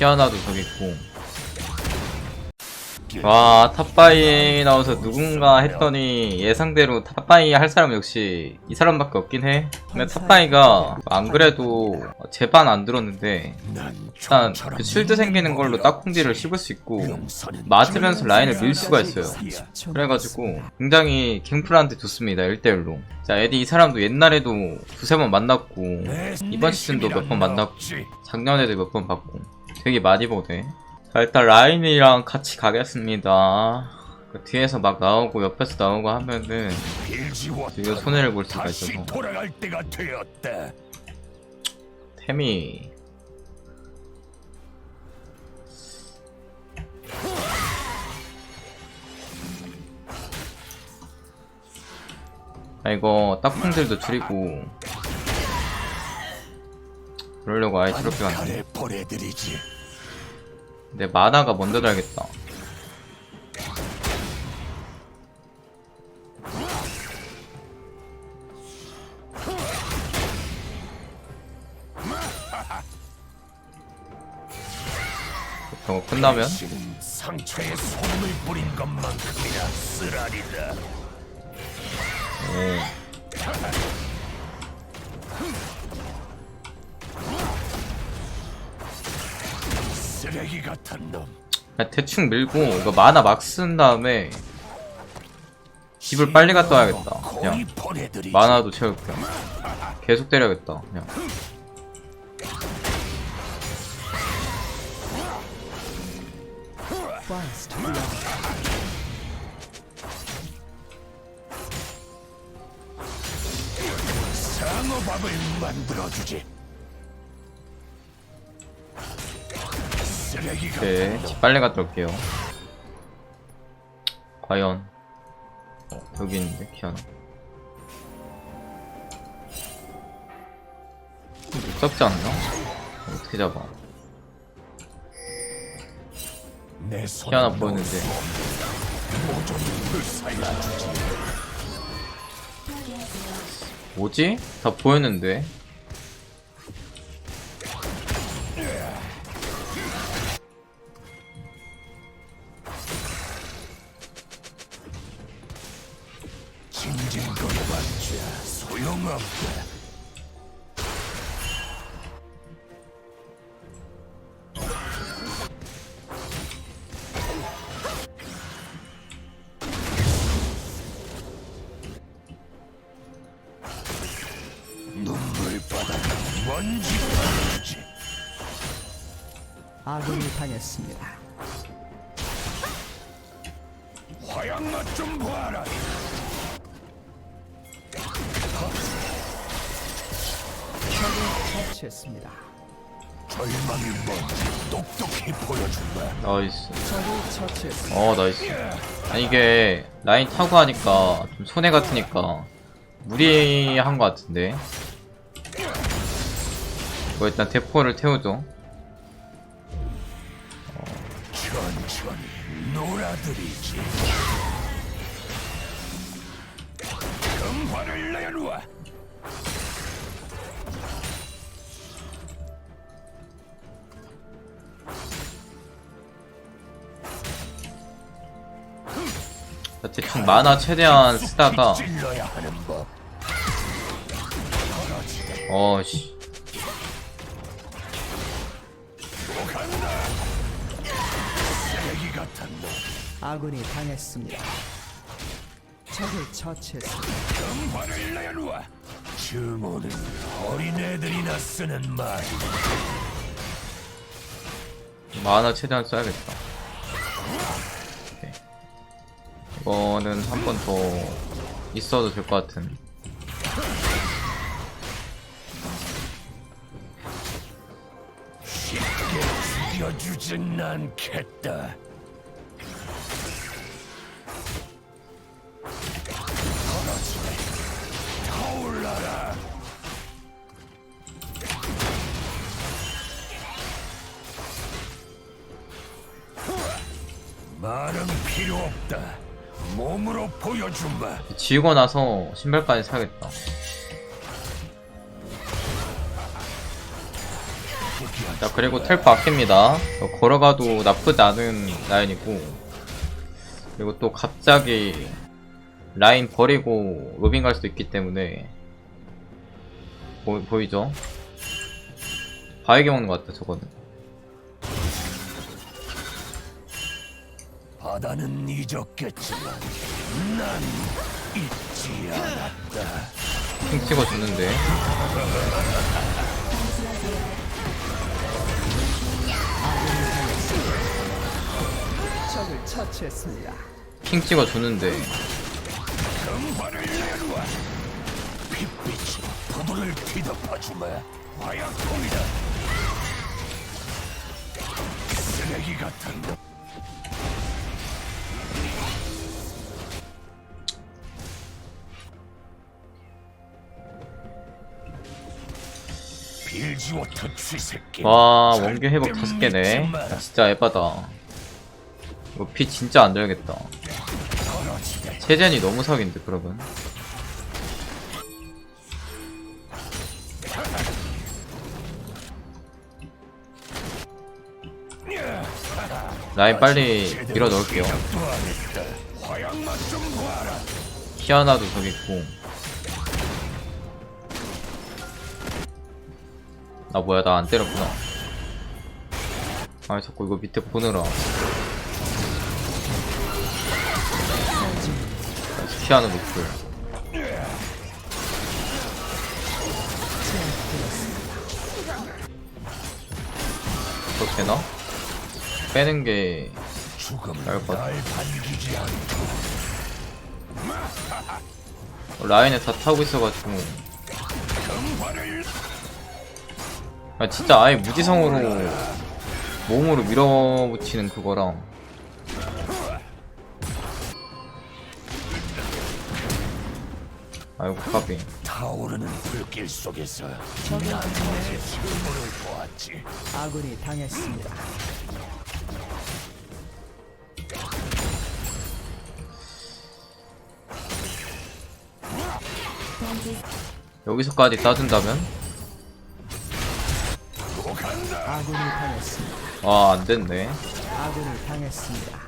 키아나도 저기 있고. 와 탑바이 나와서 누군가 했더니 예상대로 탑바이 할 사람 역시 이 사람밖에 없긴 해. 근데 탑바이가 안 그래도 제반 안 들었는데 일단 그 쉴드 생기는 걸로 딱콩디를 씹을 수 있고 맞으면서 라인을 밀 수가 있어요. 그래가지고 굉장히 갱플한테 좋습니다 1대1로. 자 에디 이 사람도 옛날에도 두세 번 만났고 이번 시즌도 몇 번 만났고 작년에도 몇 번 봤고 되게 많이 보네 자 일단 라인이랑 같이 가겠습니다 그 뒤에서 막 나오고 옆에서 나오고 하면은 지금 손해를 볼 수가 있어서. 돌아갈 때가 되었다. 템이 아 이거 딱콩들도 줄이고 그러려고 아예 칼에 보내드리지. 내 만화가 먼저 달겠다 저거 끝나면 당신은 상처에 소금을 뿌린 것만큼이나 쓰라리다. 오. 쓰레기 같은 놈. 그냥 대충 밀고 이거 만화 막쓴 다음에 집을 빨리 갔다 와야겠다 그냥. 만화도 채울게 계속 때려야겠다 그냥. 상어밥을 만들어 주지. 오케이 놈. 집 빨리 갔다 올게요 과연 어, 여기 있는데 키아나 무섭지 않나? 어떻게 잡아 키아나 보였는데. 뭐지? 다 보였는데 아군이 당했습니다. 화양 맛 좀 봐라. 적을 처치했습니다. 절망이 뭔지 똑똑히 보여준다. 나이스 적을 처치했습니다. 어 나이스 아니 이게 라인 타고 하니까 좀 손해 같으니까 무리한 것 같은데 뭐 일단 대포를 태우죠 천천히 놀아드리지. 금화를 내놓아. 자, 대충 만화 최대한 쓰다가. 어씨 아군이 당했습니다. 적을 처치했습니다. 금화를 내놓아. 증오는 어린애들이나 쓰는 말. 만화 최대한 써야겠다 오케이. 이거는 한 번 더 있어도 될 것 같은 쉽게 죽여주진 않겠다. 없다. 몸으로 보여준다. 지우고 나서 신발까지 포기하지 자 그리고 텔프 아낍니다 어, 걸어가도 나쁘지 않은 라인이고 그리고 또 갑자기 라인 버리고 로빙 갈 수도 있기 때문에 보, 보이죠? 바위게 먹는 것 같다 저거는 바다는 잊었겠지만 난 잊지 않았다. 핑 찍어 주는데 적을 처치했습니다. 핑 찍어 주는데 금발을 내놓아. 핏빛이 포도를 뒤덮어주마. 화약통이다. 쓰레기 같은 놈. 와 원개 회복 다섯 개네. 야, 진짜 에바다. 이거 피 진짜 안 들겠다. 체젠이 너무 사기인데 그러면? 라인 빨리 밀어 넣을게요. 키아나도 저기 있고 나 뭐야 나 안 때렸구나 아 자꾸 이거 밑에 보느라 키아나 노플 이거 되나? 빼는 게 나을 것 같아. 라인에 다 타고 있어가지고 아 진짜 아예 무지성으로 몸으로 밀어붙이는 그거랑 아이고 까비 타오르는 불길 속에서 공격에 어제 실물을 보았지. 아군이 당했습니다. 여기서까지 간다. 아군이 당했습니다. 아 안 됐네 아군이 당했습니다.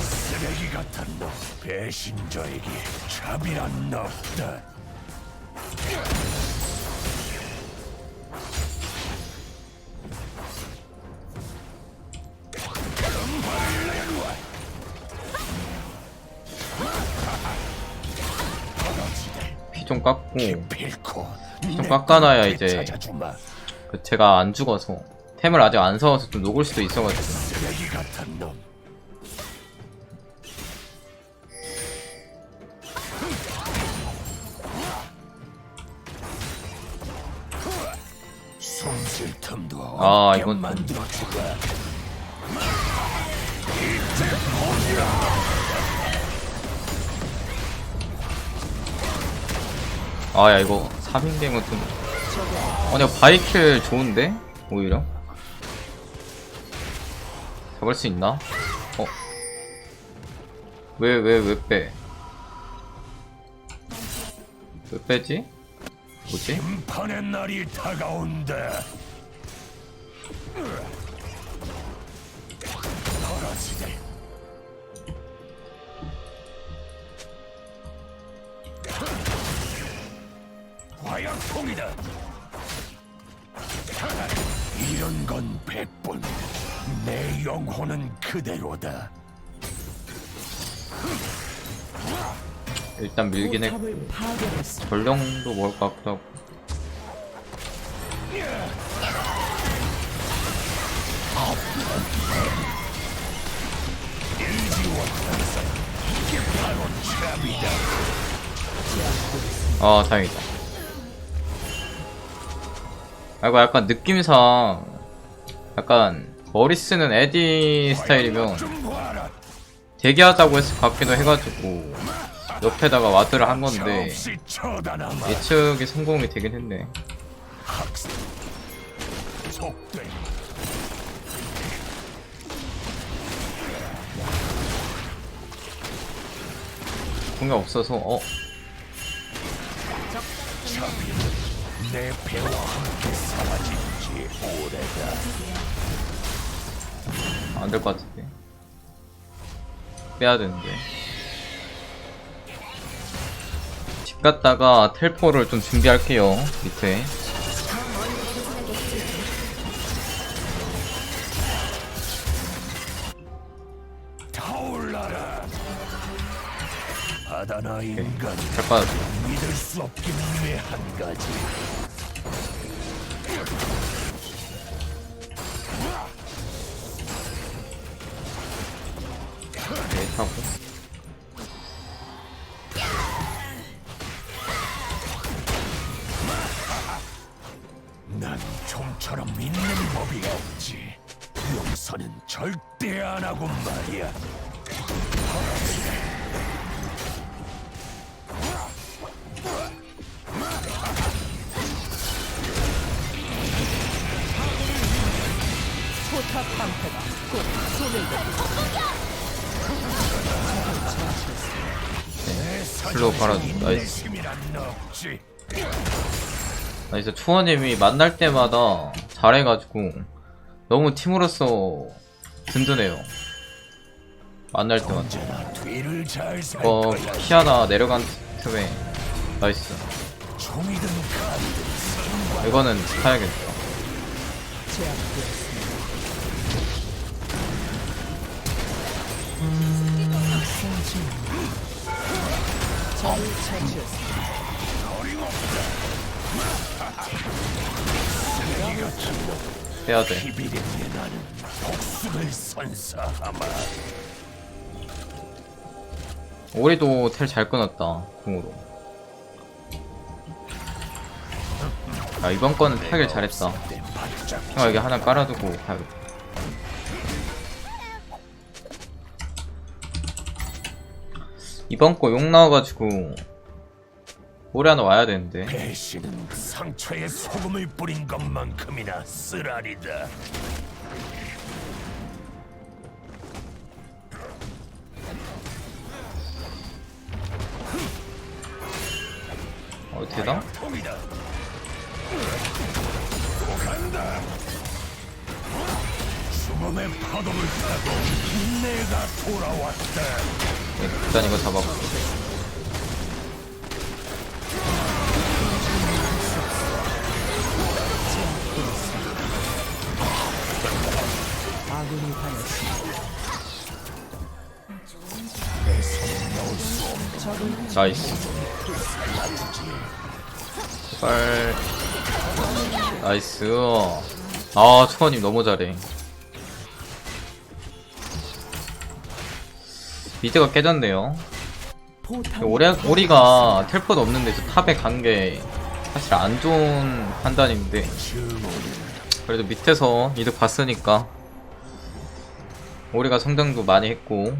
쓰레기 같은 놈 배신자에게 차비란 없다. 좀 깎아놔야 이제. 그 제가 안 죽어서 템을 아직 안 사와서 좀 녹을 수도 있어가지고. 아, 이건 아야 이거 3인갱은 좀 어, 내가 바이킬 좋은데? 오히려 잡을 수 있나? 어? 왜 왜 왜 빼? 왜 빼지? 뭐지? 심판의 날이 다가온다. 내 영혼은 그대로다. 일단 밀긴 파괴했습니다. 전령도 먹을 것 같기도 하고 아 다행이다 아이고 약간 느낌상 약간 머리 쓰는 에디 스타일이면. 대기하자고 것 같기도 해가지고 옆에다가 와드를 한 건데. 예측이 성공이 되긴 했네. 공이 없어서 어 내 배와 함께 사라진 지 오래다. 안 될 것 같은데. 빼야 되는데. 집 갔다가 텔포를 좀 준비할게요 밑에. 바다나 인간 믿을 수 없긴 왜한 가지. 하고 난 좀처럼 믿는 법이 없지. 용서는 절대 안 하고 말이야. 포탑 방패가 곧 소멸됩니 다. 슬로우 깔아줘 나이스. 나이스 투어님이 만날 때마다 잘해가지고 너무 팀으로서 든든해요 만날 때마다 어. 키아나 내려간 틈에 나이스 이거는 타야겠다 복수를 선사하마. 오리도 텔 잘 끊었다 궁으로. 아 이번 거는 타길 잘했다. 형 여기 하나 깔아두고 가야겠다 이번 거 욕 나와가지고 오리 하나 와야 되는데 배신은 상처에 소금을 뿌린 것만큼이나 쓰라리다. 어 되나? 통이다. 간다. 죽음의 파도를 타고 내가 돌아왔다. 네, 일단 이거 당했습니다. 나이스. 빨 나이스. 아 초원님 너무 잘해 미드가 깨졌네요. 오리, 오리가 텔포도 없는데 저 탑에 간 게 사실 안 좋은 판단인데. 그래도 밑에서 이득 봤으니까 오리가 성장도 많이 했고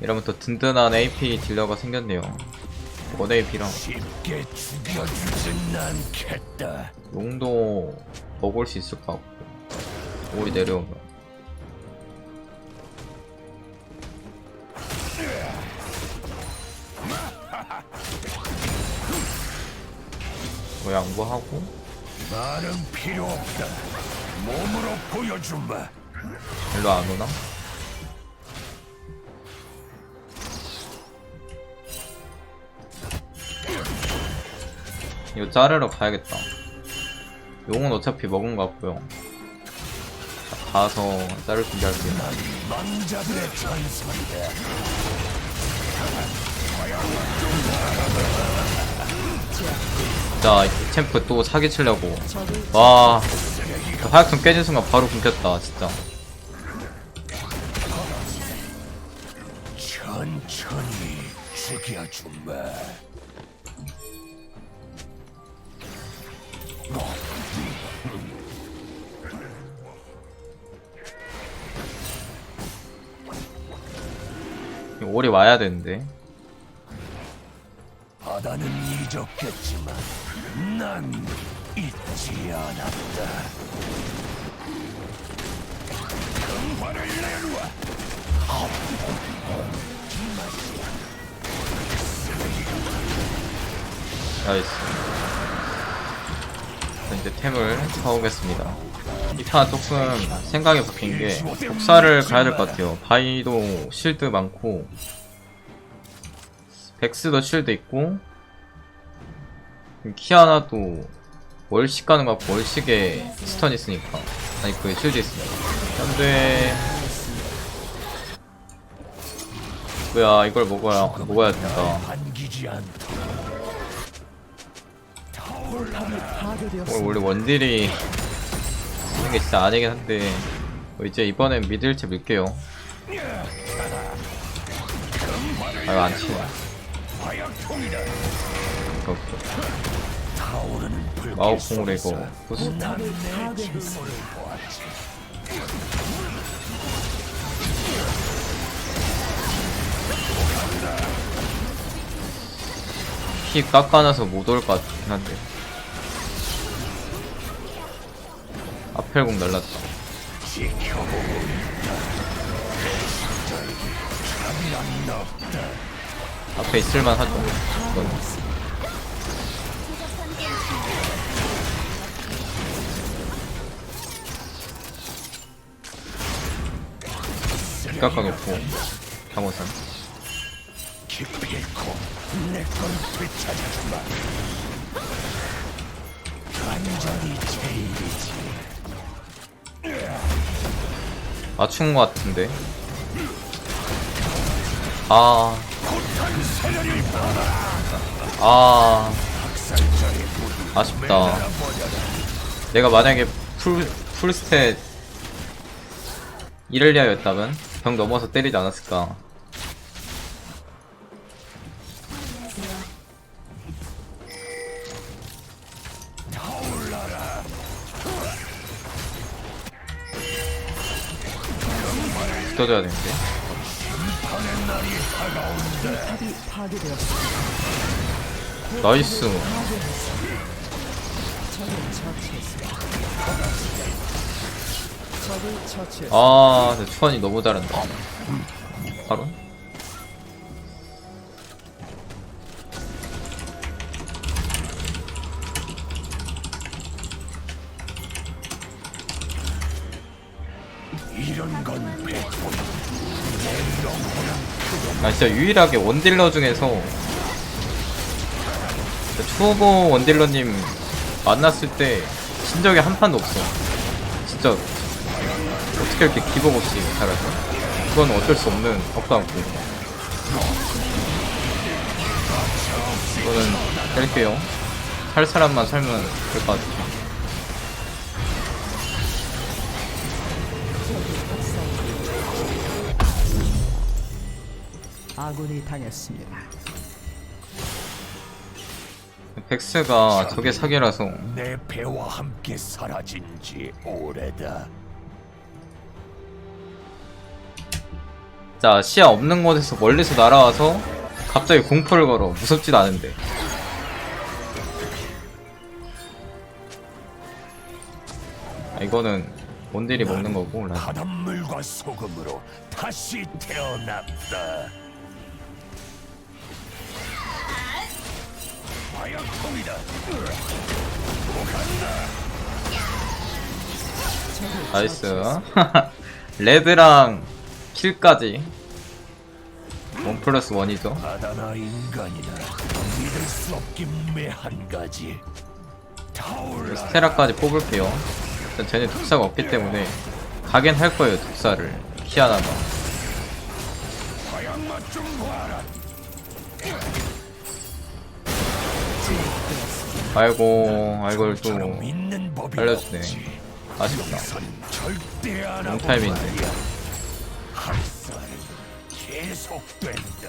이러면 더 든든한 AP 딜러가 생겼네요. 1AP랑. 쉽게 죽여주진 않겠다. 용도 먹을 수 있을 것 같고. 오리 내려오면 뭐 양보하고 말은 필요 없다. 몸으로 보여주마. 일로 안 오나? 이거 자르러 가야겠다. 용은 어차피 먹은 것 같고요. 자, 가서 자를 준비할게요. 망자들의 전설이다. 자, 이 챔프 또 사기치려고. 와, 그 화약통 깨진 순간 바로 굶겼다, 진짜. 천천히 죽여주마. 오리 와야 되는데. 바다는 잊었겠지만 난 잊지 않았다. 금화를 내놓아. 나이스 자, 이제 템을 사오겠습니다 이판 조금 생각이 바뀐 게 독사를 가야 될 것 같아요 바이도 실드 많고 백스도 실드 있고 키아나도 월식 가는 것 같고 월식에 스턴 있으니까. 아니 그 실드 있으니까. 안돼 뭐야 이걸 먹어야 먹어야 된다. 오늘 원래 원딜이 쓰는 게 진짜 아니긴 한데 뭐 이제 이번엔 미들체 밀게요. 아 이거 안 치네. 화약통이 침몰을 보았지. 피 깎아놔서 못 올 것 같긴 한데 아펠공 날랐다 지켜보고 있다. 장난 없다. 앞에 있을만 하죠 이건. 깎아놓고 기필코 내건 되찾아주마. 제일이지. 맞춘 것 같은데. 아... 아... 아쉽다. 내가 만약에 풀, 풀스탯 이렐리아였다면 병 넘어서 때리지 않았을까 붙어줘야 되는데. 나이스 아 근데 추원이 너무 잘한다 바로? 이런 건 백분. 아 진짜 유일하게 원딜러 중에서 초보 원딜러님 만났을 때 진 적이 한 판도 없어 진짜 어떻게 이렇게 기복 없이 잘하죠? 그건 어쩔 수 없는 억당고 이거는 뺄게요. 살 사람만 살면 될 것 같아요. 아군이 당했습니다. 백스가 저게 사기라서. 내 배와 함께 사라진 지 오래다. 자 시야 없는 곳에서 멀리서 날아와서 갑자기 공포를 걸어 무섭지도 않은데 아, 이거는 원딜이 먹는 거고 라 바닷물과 소금으로 다시 태어났다. 화약통이다. 나이스 레드랑 킬까지 원 플러스 원이죠 바다나 인간이나 믿을 수 없긴 매한 가지. 타올라. 스테라까지 뽑을게요 일단 쟤네 독사가 없기 때문에 가긴 할 거예요 독사를 키아나가 화약맛 좀 봐라. 아이고 아이고 또 알려주네. 아쉽다 롱타임인데. 학살은 계속된다.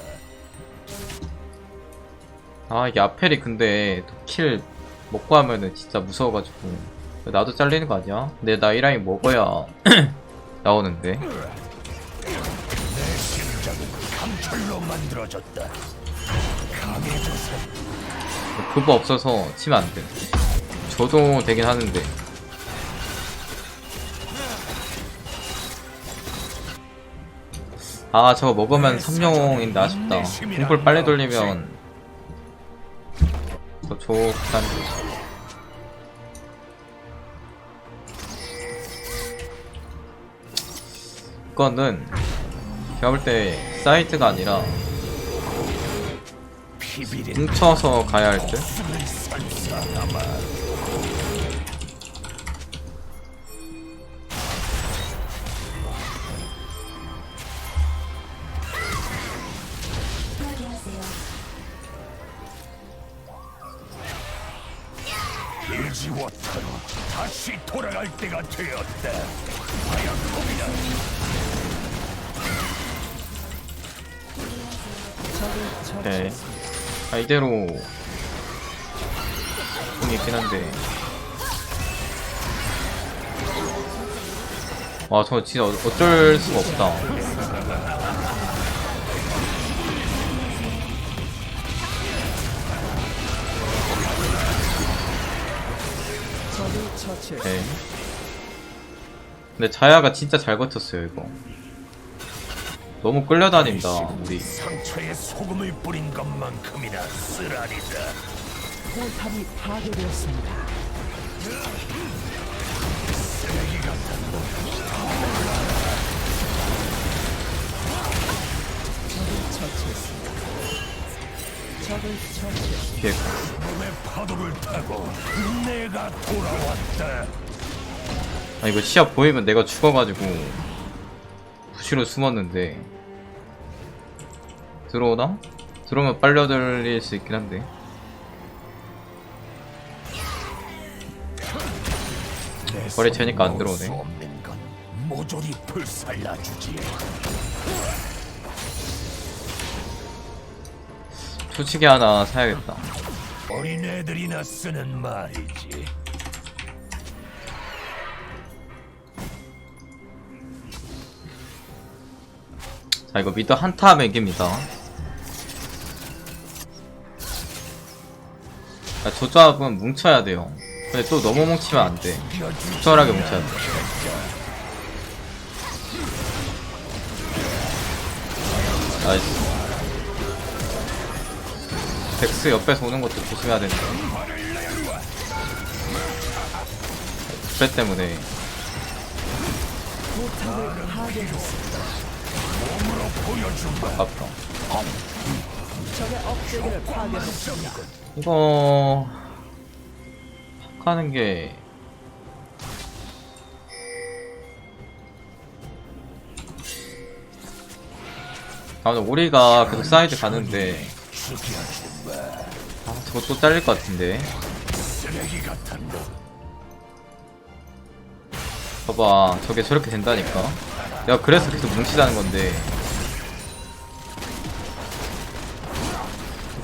아 이게 아펠이 근데 또킬 먹고 하면은 진짜 무서워가지고 나도 잘리는 거 아니야? 근데 나 이 라인 먹어야 나오는데 내 심장은 강철로 만들어졌다. 그거 없어서 치면 안돼 저도 되긴 하는데 아 저거 먹으면 삼룡인데 아쉽다 공풀 빨리 돌리면 더 좋단 이거는 제가 볼 때 사이트가 아니라 뭉쳐서 가야 할 듯? 일지워터로 다시 돌아갈 때가 되었다. 하야토비다 적을 네. 아 이대로 공이 있긴 한데. 와 저 진짜 어- 어쩔 수가 없다 처치했습니다. 네. 근데 자야가 진짜 잘 버텼어요 이거 너무 끌려다닌다 우리 상처에 소금을 뿌린 것만큼이나 쓰라리다 포탑이 파괴되었습니다. 쓰레기 같은 놈 돌아왔다 아 이거 시야 보이면 내가 죽어가지고 부시로 숨었는데 들어오나? 들어오면 빨려들릴 수 있긴 한데 거리 재니까 안 들어오네. 모조리 불살라 주지 초치기 하나 사야겠다. 어린애들이나 쓰는 말이지. 자 이거 미드 한타 맥입니다. 자, 조합은 뭉쳐야 돼요. 근데 또 너무 뭉치면 안 돼. 적절하게 뭉쳐야 돼. 나이스 덱스 옆에서 오는 것도 조심해야 된다 부패 때문에. 아깝다. 이거 하는 게 아, 근데 오리가 계속 사이드 가는데 아, 저거 또 잘릴 것 같은데. 봐봐 저게 저렇게 된다니까. 내가 그래서 계속 뭉치자는 건데.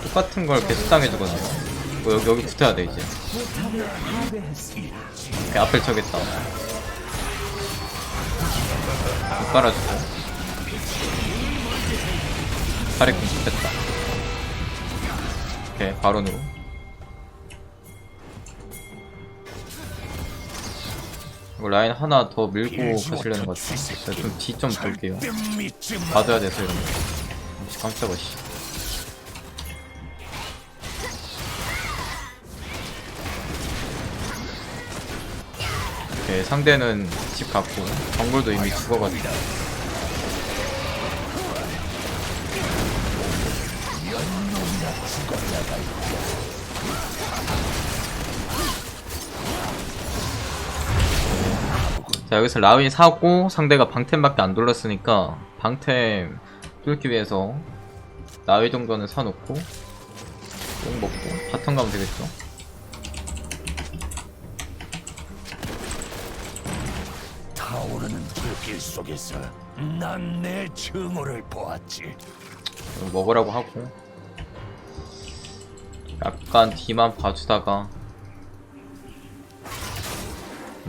똑같은 걸 계속 당해주거든요. 뭐 여기, 여기 붙어야 돼 이제. 오케이, 앞을 쳐겠다. 못 깔아주고. 팔이 공격했다 오케이 바론으로. 이거 라인 하나 더 밀고 가시려는 것 같아 좀뒤좀 볼게요. 봐줘야 돼서 이러면 혹시 깜짝아 씨. 오케이 상대는 집 갔고 정글도 이미 죽어가지고 자 여기서 라윈 사고 상대가 방템밖에 안 돌렸으니까 방템 뚫기 위해서 나위 정도는 사놓고 똥 먹고 바텀 가면 되겠죠? 타오르는 불길 속에서 난 내 증오를 보았지. 이거 먹으라고 하고 약간 뒤만 봐주다가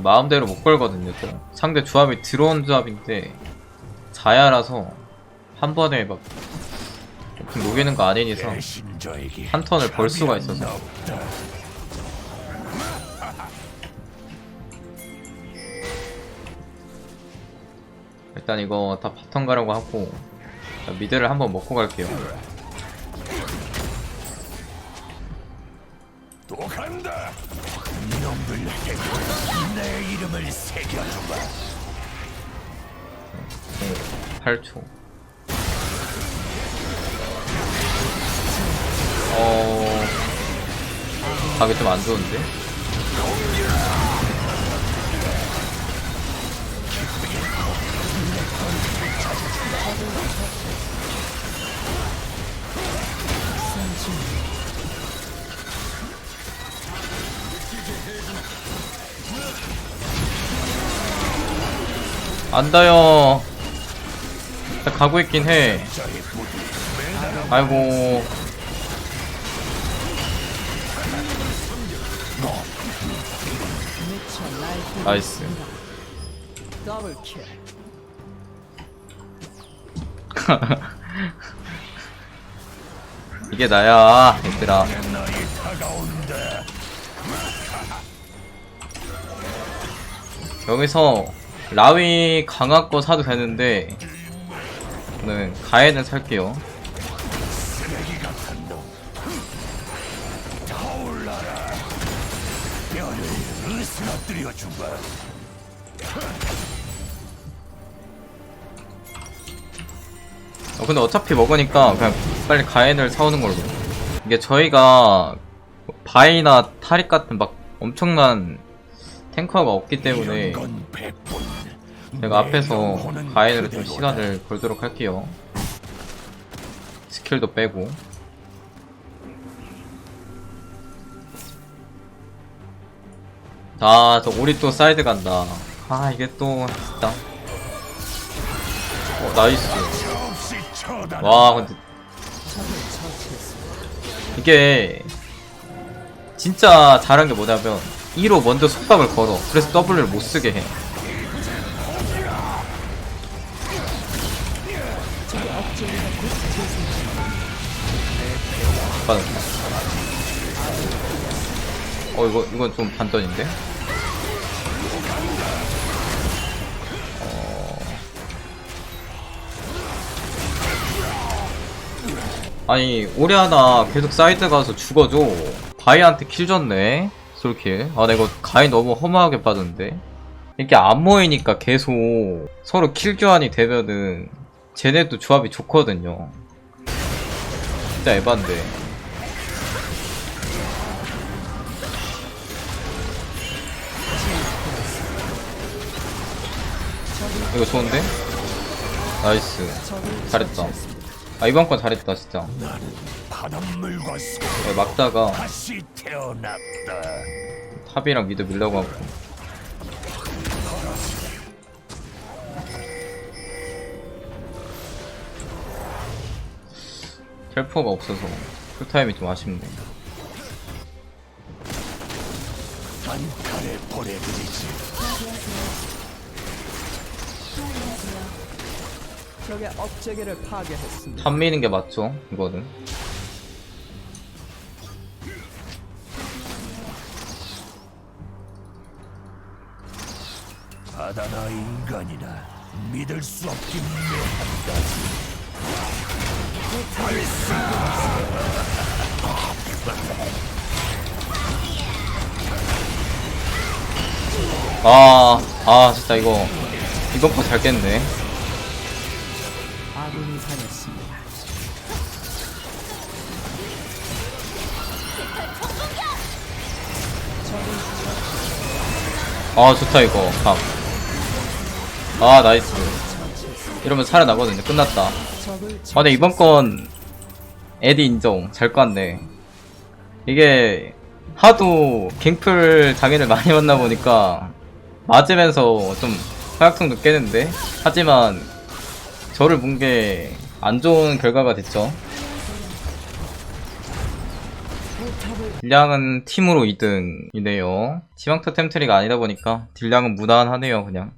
마음대로 못 걸거든요 또 상대 조합이 들어온 조합인데 자야라서 한 번에 막좀 녹이는 거 아닌 이상 한 턴을 벌 수가 있어서. 일단 이거 다 바텀 가려고 하고 자, 미드를 한번 먹고 갈게요 또 간다. 이놈들에게 내 이름을 새겨주마. 8초. 어. 가기 좀안 좋은데? 안 닿요. 나 가고 있긴 해. 아이고. 나이스. 이게 나야, 얘들아. 여기서 라위 강화 거 사도 되는데 저는 가해는 살게요. 어, 근데 어차피 먹으니까 그냥 빨리 가해를 사오는 걸로. 이게 저희가 바이나 타릭 같은 막 엄청난 탱커가 없기 때문에. 제가 앞에서 가해를 좀. 시간을 벌도록 할게요. 스킬도 빼고. 아, 저 오리 또 사이드 간다. 아, 이게 또, 진짜. 어, 나이스. 와, 근데. 이게, 진짜 잘한 게 뭐냐면, 2로 먼저 속박을 걸어. 그래서 W를 못 쓰게 해. 받았다. 어, 이거, 이건 좀 반전인데? 어... 아니, 오리아나 계속 사이드 가서 죽어줘. 바이한테 킬 줬네. 솔킬. 아, 나 이거 가이 너무 허무하게 빠졌는데. 이렇게 안 모이니까 계속 서로 킬 교환이 되면은 쟤네도 조합이 좋거든요. 진짜 에반데. 이거 좋은데? 나이스. 잘했다. 아 이번 건 잘했다 진짜. 바닷물과 소 네, 막다가 다시 태어났다. 탑이랑 미드 밀려고 하고. 텔포가 없어서 풀타임이 좀 아쉽네. 단칼에 보내드리지. 적의 억제기를 파괴했습니다. 탑 미는 게 맞죠? 이거는. 바다나 인간이나 믿을 수 없긴 묘한다. 아, 아 진짜 이거 이번 거잘 깼네. 아군이 당했습니다. 아 좋다 이거 탑. 아 나이스. 이러면 살아나거든요. 끝났다. 아, 근데 이번 건 에디 인정. 잘 깠네. 이게 하도 갱플 장애를 많이 받나 보니까 맞으면서 좀 허약통도 깨는데 하지만 저를 본게안 좋은 결과가 됐죠. 딜량은 팀으로 2등이네요. 지방터 템트리가 아니다 보니까 딜량은 무난하네요, 그냥.